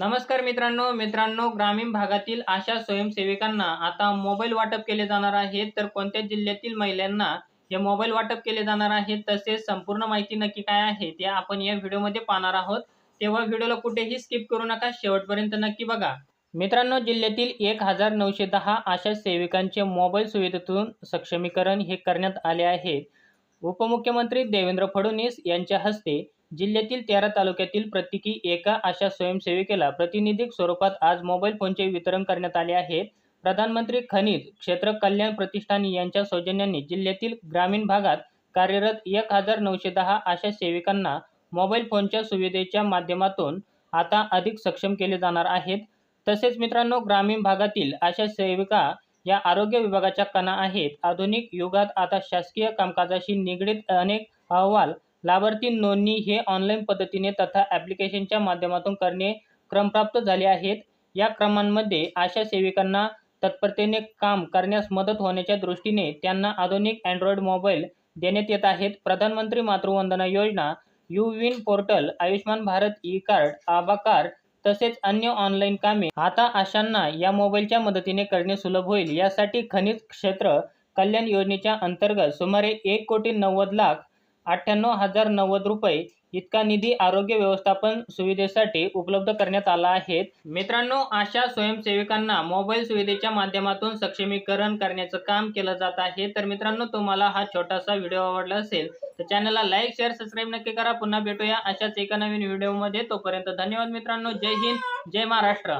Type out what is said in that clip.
नमस्कार मित्रांनो मित्रांनो ग्रामीण भागातील आशा स्वयंसेविकांना आता मोबाईल वाटप केले जाणार आहे. तर कोणत्या जिल्ह्यातील महिलांना हे मोबाईल वाटप केले जाणार आहे? तसेच संपूर्ण माहिती नक्की काय आहे ते आपण या व्हिडिओमध्ये पाहणार आहोत. तेव्हा व्हिडिओला कुठेही स्किप करू नका. शेवटपर्यंत नक्की बघा. मित्रांनो जिल्ह्यातील एक हजार नऊशे दहा आशा सेविकांचे मोबाईल सुविधेतून सक्षमीकरण हे करण्यात आले आहे. उपमुख्यमंत्री देवेंद्र फडणवीस यांच्या हस्ते जिल्ह्यातील तेरा तालुक्यातील प्रत्येकी एका अशा स्वयंसेविकेला प्रतिनिधिक स्वरूपात आज मोबाईल फोनचे वितरण करण्यात आले आहे. प्रधानमंत्री खनिज क्षेत्र कल्याण प्रतिष्ठान यांच्या सौजन्याने जिल्ह्यातील ग्रामीण भागात कार्यरत एक हजार नऊशे दहा अशा सेविकांना मोबाईल फोनच्या सुविधेच्या माध्यमातून आता अधिक सक्षम केले जाणार आहेत. तसेच मित्रांनो ग्रामीण भागातील अशा सेविका या आरोग्य विभागाच्या कणा आहेत. आधुनिक युगात आता शासकीय कामकाजाशी निगडीत अनेक अहवाल लाभार्थी नोंदणी हे ऑनलाईन पद्धतीने तथा ॲप्लिकेशनच्या माध्यमातून करणे क्रमप्राप्त झाले आहेत. या क्रमांमध्ये आशा सेविकांना तत्परतेने काम करण्यास मदत होण्याच्या दृष्टीने त्यांना आधुनिक अँड्रॉइड मोबाईल देण्यात येत आहेत. Pradhan Mantri Matru Vandana Yojana U win portal Ayushman Bharat E card Abha card तसेच अन्य ऑनलाईन कामे आता आशांना या मोबाईलच्या मदतीने करणे सुलभ होईल. यासाठी खनिज क्षेत्र कल्याण योजनेच्या अंतर्गत सुमारे एक कोटी नव्वद लाख अठ्ठ्याण्णव हजार नव्वद रुपये इतका निधी आरोग्य व्यवस्थापन सुविधेसाठी उपलब्ध करण्यात आला आहे. मित्रांनो अशा स्वयंसेविकांना मोबाईल सुविधेच्या माध्यमातून सक्षमीकरण करण्याचं काम केलं जात आहे. तर मित्रांनो तुम्हाला हा छोटासा व्हिडिओ आवडला असेल तर चॅनलला लाईक शेअर सबस्क्राईब नक्की करा. पुन्हा भेटूया अशाच एका नवीन व्हिडिओमध्ये. तोपर्यंत धन्यवाद मित्रांनो. जय हिंद जय महाराष्ट्र.